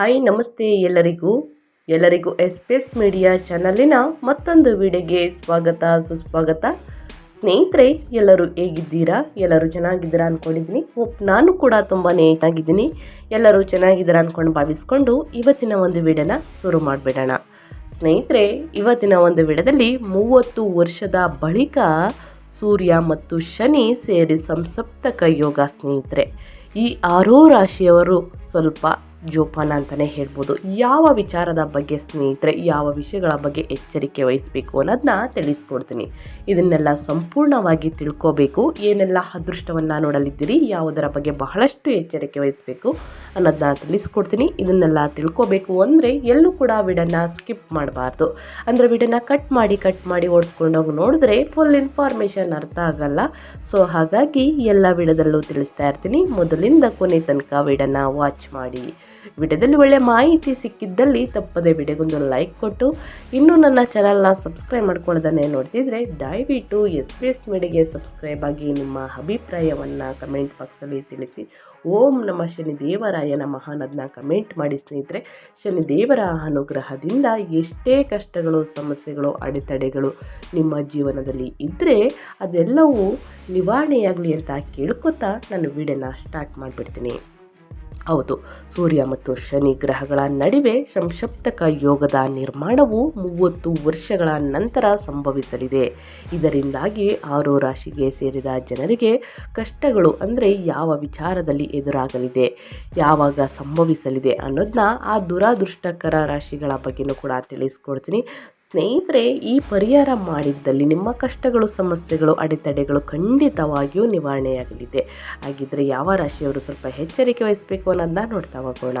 Hi, ನಮಸ್ತೆ ಎಲ್ಲರಿಗೂ. ಎಲ್ಲರಿಗೂ ಎಸ್ಪೇಸ್ ಮೀಡಿಯಾ ಚಾನಲಿನ ಮತ್ತೊಂದು ವಿಡಿಯೋಗೆ ಸ್ವಾಗತ, ಸುಸ್ವಾಗತ. ಸ್ನೇಹಿತರೆ, ಎಲ್ಲರೂ ಹೇಗಿದ್ದೀರಾ? ಎಲ್ಲರೂ ಚೆನ್ನಾಗಿದ್ದೀರಾ ಅಂದ್ಕೊಂಡಿದ್ದೀನಿ ನಾನು ಕೂಡ ತುಂಬಾ ಚೆನ್ನಾಗಿದ್ದೀನಿ. ಎಲ್ಲರೂ ಚೆನ್ನಾಗಿದ್ದೀರಾ ಅಂದ್ಕೊಂಡು ಭಾವಿಸ್ಕೊಂಡು ಇವತ್ತಿನ ಒಂದು ವಿಡಿಯೋನ ಶುರು ಮಾಡಿಬಿಡೋಣ. ಸ್ನೇಹಿತರೆ, ಇವತ್ತಿನ ಒಂದು ವಿಡಿಯೋದಲ್ಲಿ ಮೂವತ್ತು ವರ್ಷದ ಬಳಿಕ ಸೂರ್ಯ ಮತ್ತು ಶನಿ ಸೇರಿ ಸಂಸಪ್ತಕ ಯೋಗ ಸ್ನೇಹಿತರೆ. ಈ ಆರೋ ರಾಶಿಯವರು ಸ್ವಲ್ಪ ಜೋಪಾನ ಅಂತಲೇ ಹೇಳ್ಬೋದು. ಯಾವ ವಿಚಾರದ ಬಗ್ಗೆ ಸ್ನೇಹಿತರೆ, ಯಾವ ವಿಷಯಗಳ ಬಗ್ಗೆ ಎಚ್ಚರಿಕೆ ವಹಿಸಬೇಕು ಅನ್ನೋದನ್ನ ತಿಳಿಸ್ಕೊಡ್ತೀನಿ. ಇದನ್ನೆಲ್ಲ ಸಂಪೂರ್ಣವಾಗಿ ತಿಳ್ಕೋಬೇಕು. ಏನೆಲ್ಲ ಅದೃಷ್ಟವನ್ನು ನೋಡಲಿದ್ದೀರಿ, ಯಾವುದರ ಬಗ್ಗೆ ಬಹಳಷ್ಟು ಎಚ್ಚರಿಕೆ ವಹಿಸಬೇಕು ಅನ್ನೋದನ್ನ ತಿಳಿಸ್ಕೊಡ್ತೀನಿ. ಇದನ್ನೆಲ್ಲ ತಿಳ್ಕೋಬೇಕು ಅಂದರೆ ಎಲ್ಲೂ ಕೂಡ ವಿಡನ್ನ ಸ್ಕಿಪ್ ಮಾಡಬಾರ್ದು. ಅಂದರೆ ವಿಡನ್ನ ಕಟ್ ಮಾಡಿ ಕಟ್ ಮಾಡಿ ಓಡಿಸ್ಕೊಂಡೋಗಿ ನೋಡಿದ್ರೆ ಫುಲ್ ಇನ್ಫಾರ್ಮೇಷನ್ ಅರ್ಥ ಆಗಲ್ಲ. ಸೊ, ಹಾಗಾಗಿ ಎಲ್ಲ ವಿಡದಲ್ಲೂ ತಿಳಿಸ್ತಾ ಇರ್ತೀನಿ. ಮೊದಲಿಂದ ಕೊನೆ ತನಕ ವಿಡನ್ನ ವಾಚ್ ಮಾಡಿ. ವಿಡಿಯೋದಲ್ಲಿ ಒಳ್ಳೆಯ ಮಾಹಿತಿ ಸಿಕ್ಕಿದ್ದಲ್ಲಿ ತಪ್ಪದೆ ವಿಡಿಯೋಗೊಂದು ಲೈಕ್ ಕೊಟ್ಟು ಇನ್ನೂ ನನ್ನ ಚಾನಲ್ನ ಸಬ್ಸ್ಕ್ರೈಬ್ ಮಾಡ್ಕೊಳ್ಳೋದನ್ನೇ ನೋಡ್ತಿದ್ರೆ ದಯವಿಟ್ಟು ಎಸ್ ಪಿ ಎಸ್ ಮೀಡಿಗೆ ಸಬ್ಸ್ಕ್ರೈಬ್ ಆಗಿ ನಿಮ್ಮ ಅಭಿಪ್ರಾಯವನ್ನು ಕಮೆಂಟ್ ಬಾಕ್ಸಲ್ಲಿ ತಿಳಿಸಿ. ಓಂ ನಮ್ಮ ಶನಿ ದೇವರಾಯನ ನಮಃ ಅನ್ನೋದನ್ನ ಕಮೆಂಟ್ ಮಾಡಿ ಸ್ನೇಹಿತರೆ ಶನಿ ದೇವರ ಅನುಗ್ರಹದಿಂದ ಎಷ್ಟೇ ಕಷ್ಟಗಳು, ಸಮಸ್ಯೆಗಳು, ಅಡೆತಡೆಗಳು ನಿಮ್ಮ ಜೀವನದಲ್ಲಿ ಇದ್ದರೆ ಅದೆಲ್ಲವೂ ನಿವಾರಣೆಯಾಗಲಿ ಅಂತ ಕೇಳ್ಕೊತಾ ನಾನು ವಿಡಿಯೋನ ಸ್ಟಾರ್ಟ್ ಮಾಡಿಬಿಡ್ತೀನಿ. ಹೌದು. ಸೂರ್ಯ ಮತ್ತು ಶನಿ ಗ್ರಹಗಳ ನಡುವೆ ಸಂಶಪ್ತಕ ಯೋಗದ ನಿರ್ಮಾಣವು ಮೂವತ್ತು ವರ್ಷಗಳ ನಂತರ ಸಂಭವಿಸಲಿದೆ. ಇದರಿಂದಾಗಿ ಆರು ರಾಶಿಗೆ ಸೇರಿದ ಜನರಿಗೆ ಕಷ್ಟಗಳು ಅಂದರೆ ಯಾವ ವಿಚಾರದಲ್ಲಿ ಎದುರಾಗಲಿದೆ, ಯಾವಾಗ ಸಂಭವಿಸಲಿದೆ ಅನ್ನೋದನ್ನ ಆ ದುರಾದೃಷ್ಟಕರ ರಾಶಿಗಳ ಬಗ್ಗೆನೂ ಕೂಡ ತಿಳಿಸ್ಕೊಡ್ತೀನಿ. ಸ್ನೇಹಿತರೆ, ಈ ಪರಿಹಾರ ಮಾಡಿದ್ದಲ್ಲಿ ನಿಮ್ಮ ಕಷ್ಟಗಳು, ಸಮಸ್ಯೆಗಳು, ಅಡೆತಡೆಗಳು ಖಂಡಿತವಾಗಿಯೂ ನಿವಾರಣೆಯಾಗಲಿದೆ. ಹಾಗಿದ್ರೆ ಯಾವ ರಾಶಿಯವರು ಸ್ವಲ್ಪ ಎಚ್ಚರಿಕೆ ವಹಿಸಬೇಕು ಅನ್ನೋದನ್ನ ನೋಡ್ತಾ ಹೋಗೋಣ.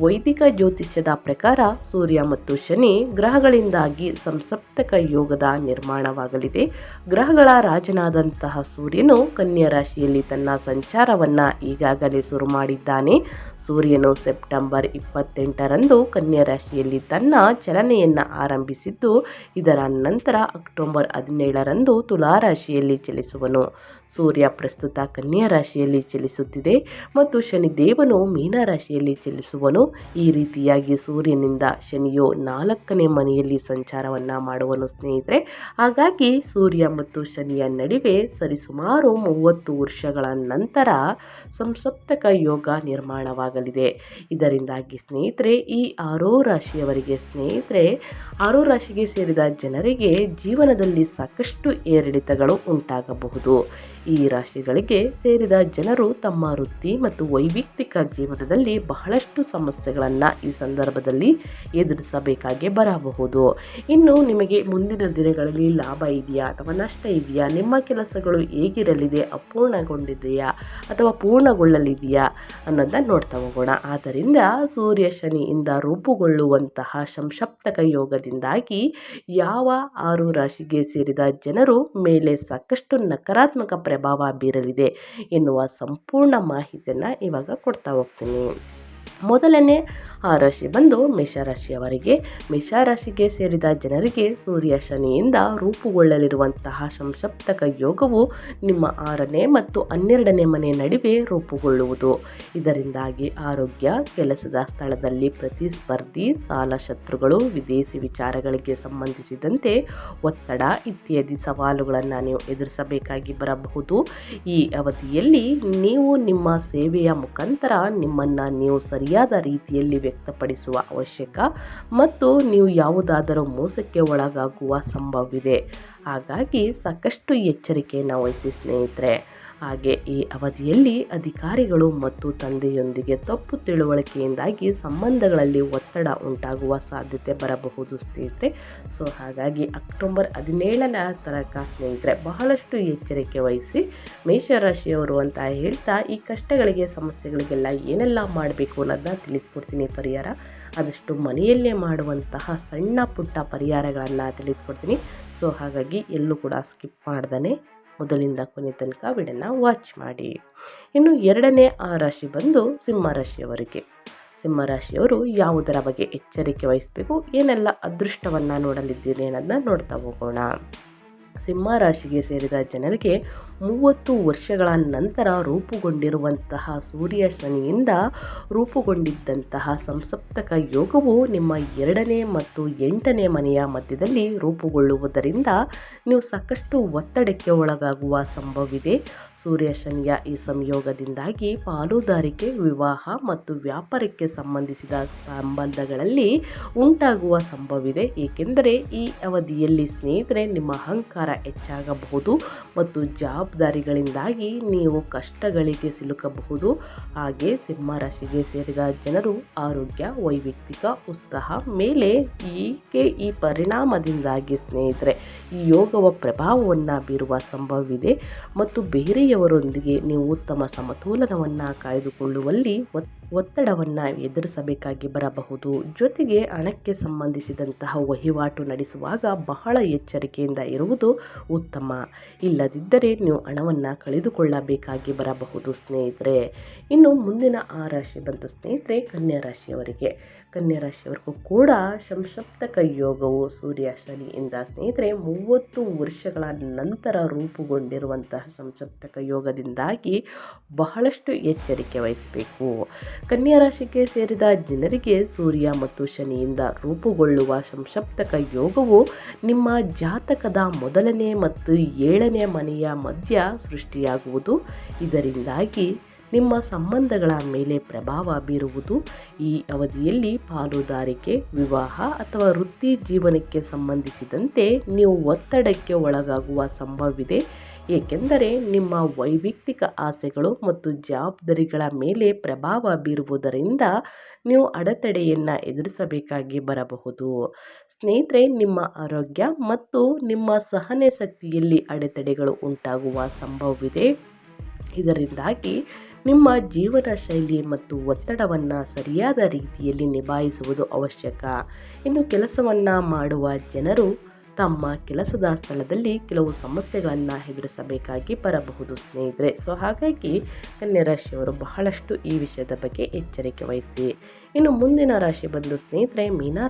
ವೈದಿಕ ಜ್ಯೋತಿಷ್ಯದ ಪ್ರಕಾರ ಸೂರ್ಯ ಮತ್ತು ಶನಿ ಗ್ರಹಗಳಿಂದಾಗಿ ಸಂಸಪ್ತಕ ಯೋಗದ ನಿರ್ಮಾಣವಾಗಲಿದೆ. ಗ್ರಹಗಳ ರಾಜನಾದಂತಹ ಸೂರ್ಯನು ಕನ್ಯಾ ರಾಶಿಯಲ್ಲಿ ತನ್ನ ಸಂಚಾರವನ್ನು ಈಗಾಗಲೇ ಶುರು ಮಾಡಿದ್ದಾನೆ. ಸೂರ್ಯನು ಸೆಪ್ಟೆಂಬರ್ ಇಪ್ಪತ್ತೆಂಟರಂದು ಕನ್ಯಾ ರಾಶಿಯಲ್ಲಿ ತನ್ನ ಚಲನೆಯನ್ನು ಆರಂಭಿಸಿದ್ದು, ಇದರ ನಂತರ ಅಕ್ಟೋಬರ್ ಹದಿನೇಳರಂದು ತುಲಾರಾಶಿಯಲ್ಲಿ ಚಲಿಸುವನು. ಸೂರ್ಯ ಪ್ರಸ್ತುತ ಕನ್ಯಾ ರಾಶಿಯಲ್ಲಿ ಚಲಿಸುತ್ತಿದೆ ಮತ್ತು ಶನಿದೇವನು ಮೀನರಾಶಿಯಲ್ಲಿ ಚಲಿಸುವನು. ಈ ರೀತಿಯಾಗಿ ಸೂರ್ಯನಿಂದ ಶನಿಯು ನಾಲ್ಕನೇ ಮನೆಯಲ್ಲಿ ಸಂಚಾರವನ್ನು ಮಾಡುವನು ಸ್ನೇಹಿತರೆ. ಹಾಗಾಗಿ ಸೂರ್ಯ ಮತ್ತು ಶನಿಯ ನಡುವೆ ಸರಿಸುಮಾರು ಮೂವತ್ತು ವರ್ಷಗಳ ನಂತರ ಸಂಸಪ್ತಕ ಯೋಗ ನಿರ್ಮಾಣವಾಗಲಿದೆ ಇದರಿಂದಾಗಿ ಸ್ನೇಹಿತರೆ ಈ ಆರೋ ರಾಶಿಯವರಿಗೆ ಸ್ನೇಹಿತರೆ ಆರೋ ರಾಶಿಗೆ ಸೇರಿದ ಜನರಿಗೆ ಜೀವನದಲ್ಲಿ ಸಾಕಷ್ಟು ಏರಿಳಿತಗಳು ಉಂಟಾಗಬಹುದು. ಈ ರಾಶಿಗಳಿಗೆ ಸೇರಿದ ಜನರು ತಮ್ಮ ವೃತ್ತಿ ಮತ್ತು ವೈಯಕ್ತಿಕ ಜೀವನದಲ್ಲಿ ಬಹಳಷ್ಟು ಸಮಸ್ಯೆಗಳನ್ನು ಈ ಸಂದರ್ಭದಲ್ಲಿ ಎದುರಿಸಬೇಕಾಗಿ ಬರಬಹುದು. ಇನ್ನು ನಿಮಗೆ ಮುಂದಿನ ದಿನಗಳಲ್ಲಿ ಲಾಭ ಇದೆಯಾ ಅಥವಾ ನಷ್ಟ ಇದೆಯಾ? ನಿಮ್ಮ ಕೆಲಸಗಳು ಹೇಗಿರಲಿದೆ? ಅಪೂರ್ಣಗೊಂಡಿದೆಯಾ ಅಥವಾ ಪೂರ್ಣಗೊಳ್ಳಲಿದೆಯಾ ಅನ್ನೋದನ್ನು ನೋಡ್ತಾ ಹೋಗೋಣ. ಆದ್ದರಿಂದ ಸೂರ್ಯ ಶನಿಯಿಂದ ರೂಪುಗೊಳ್ಳುವಂತಹ ಸಂಶಪ್ತಕ ಯೋಗದಿಂದಾಗಿ ಯಾವ ಆರು ರಾಶಿಗೆ ಸೇರಿದ ಜನರು ಮೇಲೆ ಸಾಕಷ್ಟು ನಕಾರಾತ್ಮಕ ಪ್ರಭಾವ ಬೀರಲಿದೆ ಎನ್ನುವ ಸಂಪೂರ್ಣ ಮಾಹಿತಿಯನ್ನು ಇವಾಗ ಕೊಡ್ತಾ ಹೋಗ್ತೀನಿ. ಮೊದಲನೇ, ಆ ರಾಶಿ ಬಂದು ಮೇಷರಾಶಿಯವರಿಗೆ ಮೇಷರಾಶಿಗೆ ಸೇರಿದ ಜನರಿಗೆ ಸೂರ್ಯ ಶನಿಯಿಂದ ರೂಪುಗೊಳ್ಳಲಿರುವಂತಹ ಸಂಸಪ್ತಕ ಯೋಗವು ನಿಮ್ಮ ಆರನೇ ಮತ್ತು ಹನ್ನೆರಡನೇ ಮನೆ ನಡುವೆ ರೂಪುಗೊಳ್ಳುವುದು. ಇದರಿಂದಾಗಿ ಆರೋಗ್ಯ, ಕೆಲಸದ ಸ್ಥಳದಲ್ಲಿ ಪ್ರತಿಸ್ಪರ್ಧಿ, ಸಾಲ ಶತ್ರುಗಳು, ವಿದೇಶಿ ವಿಚಾರಗಳಿಗೆ ಸಂಬಂಧಿಸಿದಂತೆ ಒತ್ತಡ ಇತ್ಯಾದಿ ಸವಾಲುಗಳನ್ನು ನೀವು ಎದುರಿಸಬೇಕಾಗಿ ಬರಬಹುದು. ಈ ಅವಧಿಯಲ್ಲಿ ನೀವು ನಿಮ್ಮ ಸೇವೆಯ ಮುಖಾಂತರ ನಿಮ್ಮನ್ನು ನೀವು ಸರಿಯಾದ ರೀತಿಯಲ್ಲಿ ವ್ಯಕ್ತಪಡಿಸುವ ಅವಶ್ಯಕ ಮತ್ತು ನೀವು ಯಾವುದಾದರೂ ಮೋಸಕ್ಕೆ ಒಳಗಾಗುವ ಸಂಭವವಿದೆ. ಹಾಗಾಗಿ ಸಾಕಷ್ಟು ಎಚ್ಚರಿಕೆಯನ್ನು ವಹಿಸಿ ಸ್ನೇಹಿತರೆ. ಹಾಗೆ ಈ ಅವಧಿಯಲ್ಲಿ ಅಧಿಕಾರಿಗಳು ಮತ್ತು ತಂದೆಯೊಂದಿಗೆ ತಪ್ಪು ತಿಳುವಳಿಕೆಯಿಂದಾಗಿ ಸಂಬಂಧಗಳಲ್ಲಿ ಒತ್ತಡ ಉಂಟಾಗುವ ಸಾಧ್ಯತೆ ಬರಬಹುದು ಸ್ನೇಹಿತರೆ. ಸೊ ಹಾಗಾಗಿ ಅಕ್ಟೋಬರ್ ಹದಿನೇಳನ ತನಕ ಸ್ನೇಹಿತರೆ ಬಹಳಷ್ಟು ಎಚ್ಚರಿಕೆ ವಹಿಸಿ ಮೇಷರಾಶಿಯವರು ಅಂತ ಹೇಳ್ತಾ ಈ ಕಷ್ಟಗಳಿಗೆ ಸಮಸ್ಯೆಗಳಿಗೆಲ್ಲ ಏನೆಲ್ಲ ಮಾಡಬೇಕು ಅನ್ನೋದನ್ನ ತಿಳಿಸ್ಕೊಡ್ತೀನಿ ಪರಿಹಾರ. ಆದಷ್ಟು ಮನೆಯಲ್ಲೇ ಮಾಡುವಂತಹ ಸಣ್ಣ ಪುಟ್ಟ ಪರಿಹಾರಗಳನ್ನು ತಿಳಿಸ್ಕೊಡ್ತೀನಿ. ಸೊ ಹಾಗಾಗಿ ಎಲ್ಲೂ ಕೂಡ ಸ್ಕಿಪ್ ಮಾಡ್ದೇ ಮೊದಲಿಂದ ಕೊನೆ ತನಕ ವಿಡನ್ನ ವಾಚ್ ಮಾಡಿ. ಇನ್ನು ಎರಡನೇ ಆ ರಾಶಿ ಬಂದು ಸಿಂಹರಾಶಿಯವರಿಗೆ ಸಿಂಹರಾಶಿಯವರು ಯಾವುದರ ಬಗ್ಗೆ ಎಚ್ಚರಿಕೆ ವಹಿಸಬೇಕು, ಏನೆಲ್ಲ ಅದೃಷ್ಟವನ್ನು ನೋಡಲಿದ್ದೀರಿ ಅನ್ನೋದನ್ನ ನೋಡ್ತಾ ಹೋಗೋಣ. ಸಿಂಹ ರಾಶಿಗೆ ಸೇರಿದ ಜನರಿಗೆ ಮೂವತ್ತು ವರ್ಷಗಳ ನಂತರ ರೂಪುಗೊಂಡಿರುವಂತಹ ಸೂರ್ಯ ಶನಿಯಿಂದ ರೂಪುಗೊಂಡಿದ್ದಂತಹ ಸಂಸಪ್ತಕ ಯೋಗವು ನಿಮ್ಮ ಎರಡನೇ ಮತ್ತು ಎಂಟನೇ ಮನೆಯ ಮಧ್ಯದಲ್ಲಿ ರೂಪುಗೊಳ್ಳುವುದರಿಂದ ನೀವು ಸಾಕಷ್ಟು ಒತ್ತಡಕ್ಕೆ ಒಳಗಾಗುವ ಸಂಭವವಿದೆ. ಸೂರ್ಯ ಶನಿಯ ಈ ಸಂಯೋಗದಿಂದಾಗಿ ಪಾಲುದಾರಿಕೆ, ವಿವಾಹ ಮತ್ತು ವ್ಯಾಪಾರಕ್ಕೆ ಸಂಬಂಧಿಸಿದ ಸಂಬಂಧಗಳಲ್ಲಿ ಉಂಟಾಗುವ ಸಂಭವವಿದೆ. ಏಕೆಂದರೆ ಈ ಅವಧಿಯಲ್ಲಿ ಸ್ನೇಹಿತರೆ, ನಿಮ್ಮ ಅಹಂಕಾರ ಹೆಚ್ಚಾಗಬಹುದು ಮತ್ತು ಜವಾಬ್ದಾರಿಗಳಿಂದಾಗಿ ನೀವು ಕಷ್ಟಗಳಿಗೆ ಸಿಲುಕಬಹುದು. ಹಾಗೆ ಸಿಂಹ ರಾಶಿಗೆ ಸೇರಿದ ಜನರು ಆರೋಗ್ಯ, ವೈಯಕ್ತಿಕ ಉತ್ಸಾಹ ಮೇಲೆ ಈಕೆ ಈ ಪರಿಣಾಮದಿಂದಾಗಿ ಸ್ನೇಹಿತರೆ, ಈ ಯೋಗವ ಪ್ರಭಾವವನ್ನು ಬೀರುವ ಸಂಭವವಿದೆ. ಮತ್ತು ಬೇರೆಯವರೊಂದಿಗೆ ನೀವು ಉತ್ತಮ ಸಮತೋಲನವನ್ನು ಕಾಯ್ದುಕೊಳ್ಳುವಲ್ಲಿ ಒತ್- ಒತ್ತಡವನ್ನು ಎದುರಿಸಬೇಕಾಗಿ ಬರಬಹುದು. ಜೊತೆಗೆ ಹಣಕ್ಕೆ ಸಂಬಂಧಿಸಿದಂತಹ ವಹಿವಾಟು ನಡೆಸುವಾಗ ಬಹಳ ಎಚ್ಚರಿಕೆಯಿಂದ ಇರುವುದು ಉತ್ತಮ. ಇಲ್ಲದಿದ್ದರೆ ನೀವು ಹಣವನ್ನು ಕಳೆದುಕೊಳ್ಳಬೇಕಾಗಿ ಬರಬಹುದು, ಸ್ನೇಹಿತರೆ. ಇನ್ನು ಮುಂದಿನ ಆ ರಾಶಿ ಬಂತ ಸ್ನೇಹಿತರೆ, ಕನ್ಯಾ ರಾಶಿಯವರಿಗೆ. ಕನ್ಯಾ ರಾಶಿಯವರಿಗೂ ಕೂಡ ಸಂಶಪ್ತಕ ಯೋಗವು ಸೂರ್ಯ ಶನಿಯಿಂದ, ಸ್ನೇಹಿತರೆ, ಮೂವತ್ತು ವರ್ಷಗಳ ನಂತರ ರೂಪುಗೊಂಡಿರುವಂತಹ ಸಂಸಪ್ತಕ ಯೋಗದಿಂದಾಗಿ ಬಹಳಷ್ಟು ಎಚ್ಚರಿಕೆ ವಹಿಸಬೇಕು. ಕನ್ಯಾ ರಾಶಿಗೆ ಸೇರಿದ ಜನರಿಗೆ ಸೂರ್ಯ ಮತ್ತು ಶನಿಯಿಂದ ರೂಪುಗೊಳ್ಳುವ ಸಂಶಪ್ತಕ ಯೋಗವು ನಿಮ್ಮ ಜಾತಕದ ಮೊದಲನೇ ಮತ್ತು ಏಳನೇ ಮನೆಯ ಮಧ್ಯ ಸೃಷ್ಟಿಯಾಗುವುದು. ಇದರಿಂದಾಗಿ ನಿಮ್ಮ ಸಂಬಂಧಗಳ ಮೇಲೆ ಪ್ರಭಾವ ಬೀರುವುದು. ಈ ಅವಧಿಯಲ್ಲಿ ಪಾಲುದಾರಿಕೆ, ವಿವಾಹ ಅಥವಾ ವೃತ್ತಿ ಜೀವನಕ್ಕೆ ಸಂಬಂಧಿಸಿದಂತೆ ನೀವು ಒತ್ತಡಕ್ಕೆ ಒಳಗಾಗುವ ಸಂಭವವಿದೆ. ಏಕೆಂದರೆ ನಿಮ್ಮ ವೈಯಕ್ತಿಕ ಆಸೆಗಳು ಮತ್ತು ಜವಾಬ್ದಾರಿಗಳ ಮೇಲೆ ಪ್ರಭಾವ ಬೀರುವುದರಿಂದ ನೀವು ಅಡೆತಡೆಯನ್ನು ಎದುರಿಸಬೇಕಾಗಿ ಬರಬಹುದು. ಸ್ನೇಹಿತರೆ, ನಿಮ್ಮ ಆರೋಗ್ಯ ಮತ್ತು ನಿಮ್ಮ ಸಹನೆ ಶಕ್ತಿಯಲ್ಲಿ ಅಡೆತಡೆಗಳು ಉಂಟಾಗುವ ಸಂಭವವಿದೆ. ಇದರಿಂದಾಗಿ ನಿಮ್ಮ ಜೀವನ ಶೈಲಿ ಮತ್ತು ಒತ್ತಡವನ್ನು ಸರಿಯಾದ ರೀತಿಯಲ್ಲಿ ನಿಭಾಯಿಸುವುದು ಅವಶ್ಯಕ. ಇನ್ನು ಕೆಲಸವನ್ನು ಮಾಡುವ ಜನರು ತಮ್ಮ ಕೆಲಸದ ಸ್ಥಳದಲ್ಲಿ ಕೆಲವು ಸಮಸ್ಯೆಗಳನ್ನು ಎದುರಿಸಬೇಕಾಗಿ ಬರಬಹುದು ಸ್ನೇಹಿತರೆ. ಸೊ ಹಾಗಾಗಿ ಕನ್ಯಾ ರಾಶಿಯವರು ಬಹಳಷ್ಟು ಈ ವಿಷಯದ ಬಗ್ಗೆ ಎಚ್ಚರಿಕೆ ವಹಿಸಿ. ಇನ್ನು ಮುಂದಿನ ರಾಶಿ ಬಂದು ಸ್ನೇಹಿತರೆ, ಮೀನಾ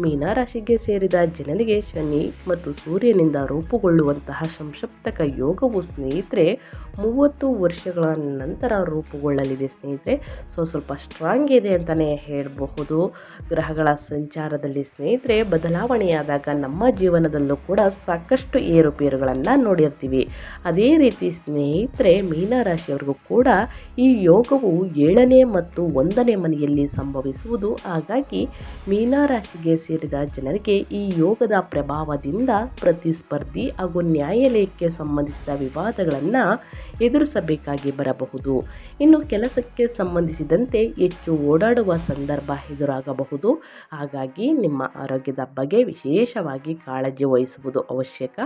ರಾಶಿಯವರಿಗೆ ಮೀನ ರಾಶಿಗೆ ಸೇರಿದ ಜನರಿಗೆ ಶನಿ ಮತ್ತು ಸೂರ್ಯನಿಂದ ರೂಪುಗೊಳ್ಳುವಂತಹ ಸಂಸಪ್ತಕ ಯೋಗವು ಸ್ನೇಹಿತರೆ ಮೂವತ್ತು ವರ್ಷಗಳ ನಂತರ ರೂಪುಗೊಳ್ಳಲಿದೆ ಸ್ನೇಹಿತರೆ. ಸೊ, ಸ್ವಲ್ಪ ಸ್ಟ್ರಾಂಗ್ ಇದೆ ಅಂತಲೇ ಹೇಳಬಹುದು. ಗ್ರಹಗಳ ಸಂಚಾರದಲ್ಲಿ ಸ್ನೇಹಿತರೆ ಬದಲಾವಣೆಯಾದಾಗ ನಮ್ಮ ಜೀವನದಲ್ಲೂ ಕೂಡ ಸಾಕಷ್ಟು ಏರುಪೇರುಗಳನ್ನು ನೋಡಿರ್ತೀವಿ. ಅದೇ ರೀತಿ ಸ್ನೇಹಿತರೆ ಮೀನರಾಶಿಯವರಿಗೂ ಕೂಡ ಈ ಯೋಗವು ಏಳನೇ ಮತ್ತು ಒಂದನೇ ಮನೆಯಲ್ಲಿ ಸಂಭವಿಸುವುದು. ಹಾಗಾಗಿ ಮೀನರಾಶಿಗೆ ಸೇರಿದ ಜನರಿಗೆ ಈ ಯೋಗದ ಪ್ರಭಾವದಿಂದ ಪ್ರತಿಸ್ಪರ್ಧಿ ಹಾಗೂ ನ್ಯಾಯಾಲಯಕ್ಕೆ ಸಂಬಂಧಿಸಿದ ವಿವಾದಗಳನ್ನು ಎದುರಿಸಬೇಕಾಗಿ ಬರಬಹುದು. ಇನ್ನು ಕೆಲಸಕ್ಕೆ ಸಂಬಂಧಿಸಿದಂತೆ ಹೆಚ್ಚು ಓಡಾಡುವ ಸಂದರ್ಭ ಎದುರಾಗಬಹುದು. ಹಾಗಾಗಿ ನಿಮ್ಮ ಆರೋಗ್ಯದ ಬಗ್ಗೆ ವಿಶೇಷವಾಗಿ ಕಾಳಜಿ ವಹಿಸುವುದು ಅವಶ್ಯಕ.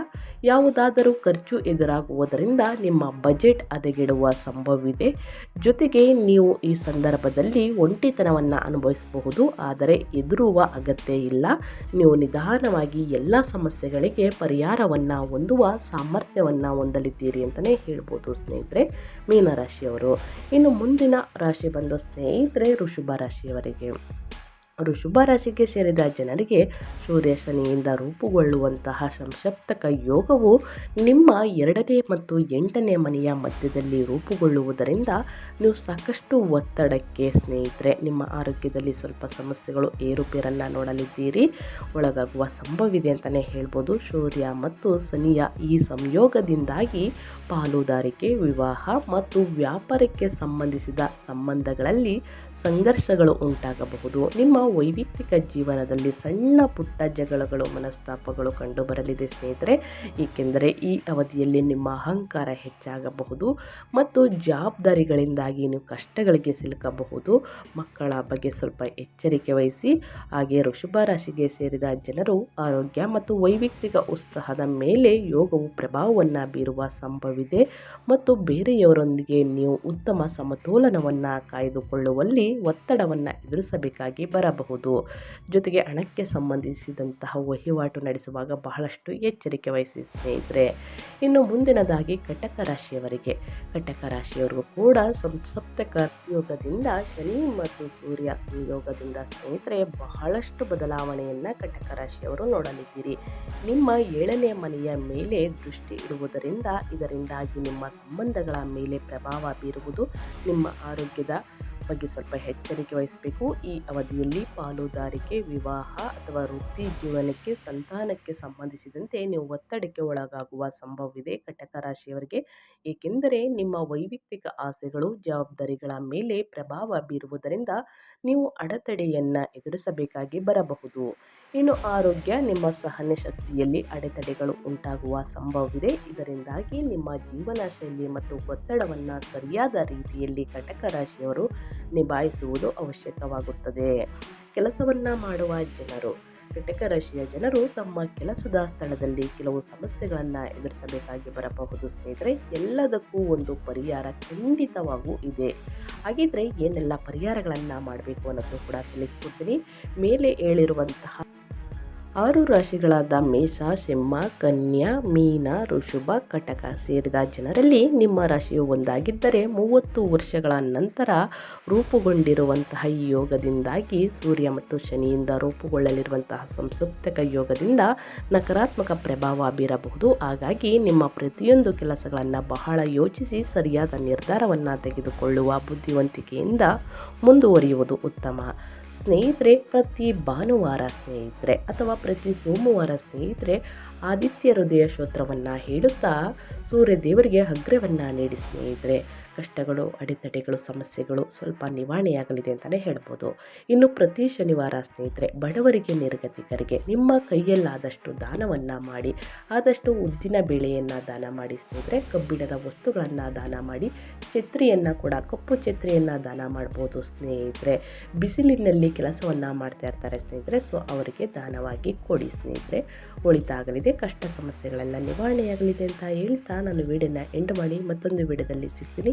ಯಾವುದಾದರೂ ಖರ್ಚು ಎದುರಾಗುವುದರಿಂದ ನಿಮ್ಮ ಬಜೆಟ್ ಹದಗೆಡುವ ಸಂಭವವಿದೆ. ಜೊತೆಗೆ ನೀವು ಈ ಸಂದರ್ಭದಲ್ಲಿ ಒಂಟಿತನವನ್ನು ಅನುಭವಿಸಬಹುದು. ಆದರೆ ಎದುರುವ ಅಗತ್ಯ ಇಲ್ಲ. ನೀವು ನಿಧಾನವಾಗಿ ಎಲ್ಲ ಸಮಸ್ಯೆಗಳಿಗೆ ಪರಿಹಾರವನ್ನು ಹೊಂದುವ ಸಾಮರ್ಥ್ಯವನ್ನು ಹೊಂದಲಿದ್ದೀರಿ ಅಂತಲೇ ಹೇಳ್ಬೋದು ಸ್ನೇಹಿತರೆ, ಮೀನರಾಶಿಯವರು. ಇನ್ನು ಮುಂದಿನ ರಾಶಿ ಬಂದು ಸ್ನೇಹಿತರೆ ಋಷಭ ರಾಶಿಯವರಿಗೆ. ಋಷಭ ರಾಶಿಗೆ ಸೇರಿದ ಜನರಿಗೆ ಸೂರ್ಯ ಶನಿಯಿಂದ ರೂಪುಗೊಳ್ಳುವಂತಹ ಸಂಸಪ್ತಕ ಯೋಗವು ನಿಮ್ಮ ಎರಡನೇ ಮತ್ತು ಎಂಟನೇ ಮನೆಯ ಮಧ್ಯದಲ್ಲಿ ರೂಪುಗೊಳ್ಳುವುದರಿಂದ ನೀವು ಸಾಕಷ್ಟು ಒತ್ತಡಕ್ಕೆ ಸ್ನೇಹಿತರೆ, ನಿಮ್ಮ ಆರೋಗ್ಯದಲ್ಲಿ ಸ್ವಲ್ಪ ಸಮಸ್ಯೆಗಳು ಏರುಪೇರನ್ನು ನೋಡಲಿದ್ದೀರಿ. ಒಳಗಾಗುವ ಸಂಭವವಿದೆ ಅಂತಲೇ ಹೇಳ್ಬೋದು. ಸೂರ್ಯ ಮತ್ತು ಶನಿಯ ಈ ಸಂಯೋಗದಿಂದಾಗಿ ಪಾಲುದಾರಿಕೆ, ವಿವಾಹ ಮತ್ತು ವ್ಯಾಪಾರಕ್ಕೆ ಸಂಬಂಧಿಸಿದ ಸಂಬಂಧಗಳಲ್ಲಿ ಸಂಘರ್ಷಗಳು ಉಂಟಾಗಬಹುದು. ನಿಮ್ಮ ವೈಯಕ್ತಿಕ ಜೀವನದಲ್ಲಿ ಸಣ್ಣ ಪುಟ್ಟ ಜಗಳಗಳು, ಮನಸ್ತಾಪಗಳು ಕಂಡುಬರಲಿದೆ ಸ್ನೇಹಿತರೆ. ಏಕೆಂದರೆ ಈ ಅವಧಿಯಲ್ಲಿ ನಿಮ್ಮ ಅಹಂಕಾರ ಹೆಚ್ಚಾಗಬಹುದು ಮತ್ತು ಜವಾಬ್ದಾರಿಗಳಿಂದಾಗಿ ನೀವು ಕಷ್ಟಗಳಿಗೆ ಸಿಲುಕಬಹುದು. ಮಕ್ಕಳ ಬಗ್ಗೆ ಸ್ವಲ್ಪ ಎಚ್ಚರಿಕೆ ವಹಿಸಿ ಹಾಗೆ ವೃಷಭ ರಾಶಿಗೆ ಸೇರಿದ ಜನರು ಆರೋಗ್ಯ ಮತ್ತು ವೈಯಕ್ತಿಕ ಉತ್ಸಾಹದ ಮೇಲೆ ಯೋಗವು ಪ್ರಭಾವವನ್ನು ಬೀರುವ ಸಂಭವವಿದೆ ಮತ್ತು ಬೇರೆಯವರೊಂದಿಗೆ ನೀವು ಉತ್ತಮ ಸಮತೋಲನವನ್ನು ಕಾಯ್ದುಕೊಳ್ಳುವಲ್ಲಿ ಒತ್ತಡವನ್ನು ಎದುರಿಸಬೇಕಾಗಿ ಬರಬಹುದು ಬರಬಹುದು ಜೊತೆಗೆ ಹಣಕ್ಕೆ ಸಂಬಂಧಿಸಿದಂತಹ ವಹಿವಾಟು ನಡೆಸುವಾಗ ಬಹಳಷ್ಟು ಎಚ್ಚರಿಕೆ ವಹಿಸಿ ಸ್ನೇಹಿತರೆ. ಇನ್ನು ಮುಂದಿನದಾಗಿ ಕಟಕ ರಾಶಿಯವರಿಗೆ. ಕಟಕ ರಾಶಿಯವರಿಗೂ ಕೂಡ ಸಂಸಪ್ತಕ ಯೋಗದಿಂದ ಶನಿ ಮತ್ತು ಸೂರ್ಯ ಸಂಯೋಗದಿಂದ ಸ್ನೇಹಿತರೆ ಬಹಳಷ್ಟು ಬದಲಾವಣೆಯನ್ನು ಕಟಕ ರಾಶಿಯವರು ನೋಡಲಿದ್ದೀರಿ. ನಿಮ್ಮ ಏಳನೇ ಮನೆಯ ಮೇಲೆ ದೃಷ್ಟಿ ಇಡುವುದರಿಂದ ಇದರಿಂದಾಗಿ ನಿಮ್ಮ ಸಂಬಂಧಗಳ ಮೇಲೆ ಪ್ರಭಾವ ಬೀರುವುದು ನಿಮ್ಮ ಆರೋಗ್ಯದ ಬಗ್ಗೆ ಸ್ವಲ್ಪ ಎಚ್ಚರಿಕೆ ವಹಿಸಬೇಕು. ಈ ಅವಧಿಯಲ್ಲಿ ಪಾಲುದಾರಿಕೆ, ವಿವಾಹ ಅಥವಾ ವೃತ್ತಿ ಜೀವನಕ್ಕೆ ಸಂತಾನಕ್ಕೆ ಸಂಬಂಧಿಸಿದಂತೆ ನೀವು ಒತ್ತಡಕ್ಕೆ ಒಳಗಾಗುವ ಸಂಭವವಿದೆ ಕಟಕ ರಾಶಿಯವರಿಗೆ. ಏಕೆಂದರೆ ನಿಮ್ಮ ವೈಯಕ್ತಿಕ ಆಸೆಗಳು, ಜವಾಬ್ದಾರಿಗಳ ಮೇಲೆ ಪ್ರಭಾವ ಬೀರುವುದರಿಂದ ನೀವು ಅಡೆತಡೆಯನ್ನು ಎದುರಿಸಬೇಕಾಗಿ ಬರಬಹುದು. ಇನ್ನು ಆರೋಗ್ಯ, ನಿಮ್ಮ ಸಹನೆ ಶಕ್ತಿಯಲ್ಲಿ ಅಡೆತಡೆಗಳು ಉಂಟಾಗುವ ಸಂಭವವಿದೆ. ಇದರಿಂದಾಗಿ ನಿಮ್ಮ ಜೀವನ ಶೈಲಿ ಮತ್ತು ಒತ್ತಡವನ್ನು ಸರಿಯಾದ ರೀತಿಯಲ್ಲಿ ಕಟಕ ರಾಶಿಯವರು ನಿಭಾಯಿಸುವುದು ಅವಶ್ಯಕವಾಗುತ್ತದೆ. ಕೆಲಸವನ್ನು ಮಾಡುವ ಜನರು ಕೃತಕ ರಾಶಿಯ ಜನರು ತಮ್ಮ ಕೆಲಸದ ಸ್ಥಳದಲ್ಲಿ ಕೆಲವು ಸಮಸ್ಯೆಗಳನ್ನು ಎದುರಿಸಬೇಕಾಗಿ ಬರಬಹುದು. ಸ್ನೇಹಿತರೆ, ಎಲ್ಲದಕ್ಕೂ ಒಂದು ಪರಿಹಾರ ಖಂಡಿತವಾಗೂ ಇದೆ. ಹಾಗಿದ್ರೆ ಏನೆಲ್ಲ ಪರಿಹಾರಗಳನ್ನು ಮಾಡಬೇಕು ಅನ್ನೋದು ಕೂಡ ತಿಳಿಸ್ಕೊಡ್ತೀನಿ. ಮೇಲೆ ಹೇಳಿರುವಂತಹ ಆರು ರಾಶಿಗಳಾದ ಮೇಷ, ಸಿಂಹ, ಕನ್ಯಾ, ಮೀನ, ಋಷಭ, ಕಟಕ ಸೇರಿದ ಜನರಲ್ಲಿ ನಿಮ್ಮ ರಾಶಿಯು ಒಂದಾಗಿದ್ದರೆ ಮೂವತ್ತು ವರ್ಷಗಳ ನಂತರ ರೂಪುಗೊಂಡಿರುವಂತಹ ಈ ಯೋಗದಿಂದಾಗಿ ಸೂರ್ಯ ಮತ್ತು ಶನಿಯಿಂದ ರೂಪುಗೊಳ್ಳಲಿರುವಂತಹ ಸಂಸುಪ್ತಕ ಯೋಗದಿಂದ ನಕಾರಾತ್ಮಕ ಪ್ರಭಾವ ಬೀರಬಹುದು. ಹಾಗಾಗಿ ನಿಮ್ಮ ಪ್ರತಿಯೊಂದು ಕೆಲಸಗಳನ್ನು ಬಹಳ ಯೋಚಿಸಿ ಸರಿಯಾದ ನಿರ್ಧಾರವನ್ನು ತೆಗೆದುಕೊಳ್ಳುವ ಬುದ್ಧಿವಂತಿಕೆಯಿಂದ ಮುಂದುವರಿಯುವುದು ಉತ್ತಮ. ಸ್ನೇಹಿತರೆ, ಪ್ರತಿ ಭಾನುವಾರ ಸ್ನೇಹಿತರೆ ಅಥವಾ ಪ್ರತಿ ಸೋಮವಾರ ಸ್ನೇಹಿತರೆ ಆದಿತ್ಯ ಹೃದಯ ಸ್ತೋತ್ರವನ್ನು ಹೇಳುತ್ತಾ ಸೂರ್ಯ ದೇವರಿಗೆ ಅಗ್ರವನ್ನು ನೀಡಿ ಸ್ನೇಹಿತರೆ. ಕಷ್ಟಗಳು, ಅಡೆತಡೆಗಳು, ಸಮಸ್ಯೆಗಳು ಸ್ವಲ್ಪ ನಿವಾರಣೆಯಾಗಲಿದೆ ಅಂತಲೇ ಹೇಳ್ಬೋದು. ಇನ್ನು ಪ್ರತಿ ಶನಿವಾರ ಸ್ನೇಹಿತರೆ, ಬಡವರಿಗೆ, ನಿರ್ಗತಿಕರಿಗೆ ನಿಮ್ಮ ಕೈಯಲ್ಲಾದಷ್ಟು ದಾನವನ್ನು ಮಾಡಿ, ಆದಷ್ಟು ಉದ್ದಿನ ಬೆಳೆಯನ್ನು ದಾನ ಮಾಡಿ ಸ್ನೇಹಿತರೆ, ಕಬ್ಬಿಣದ ವಸ್ತುಗಳನ್ನು ದಾನ ಮಾಡಿ, ಛತ್ರಿಯನ್ನು ಕೂಡ, ಕಪ್ಪು ಛತ್ರಿಯನ್ನು ದಾನ ಮಾಡ್ಬೋದು ಸ್ನೇಹಿತರೆ. ಬಿಸಿಲಿನಲ್ಲಿ ಕೆಲಸವನ್ನು ಮಾಡ್ತಾ ಇರ್ತಾರೆ ಸ್ನೇಹಿತರೆ, ಸೊ ಅವರಿಗೆ ದಾನವಾಗಿ ಕೊಡಿ ಸ್ನೇಹಿತರೆ. ಒಳಿತಾಗಲಿದೆ, ಕಷ್ಟ ಸಮಸ್ಯೆಗಳೆಲ್ಲ ನಿವಾರಣೆಯಾಗಲಿದೆ ಅಂತ ಹೇಳ್ತಾ ನಾನು ವಿಡಿಯೋನ ಎಂಡ್ ಮಾಡಿ, ಮತ್ತೊಂದು ವಿಡಿಯೋದಲ್ಲಿ ಸಿಗ್ತೀನಿ.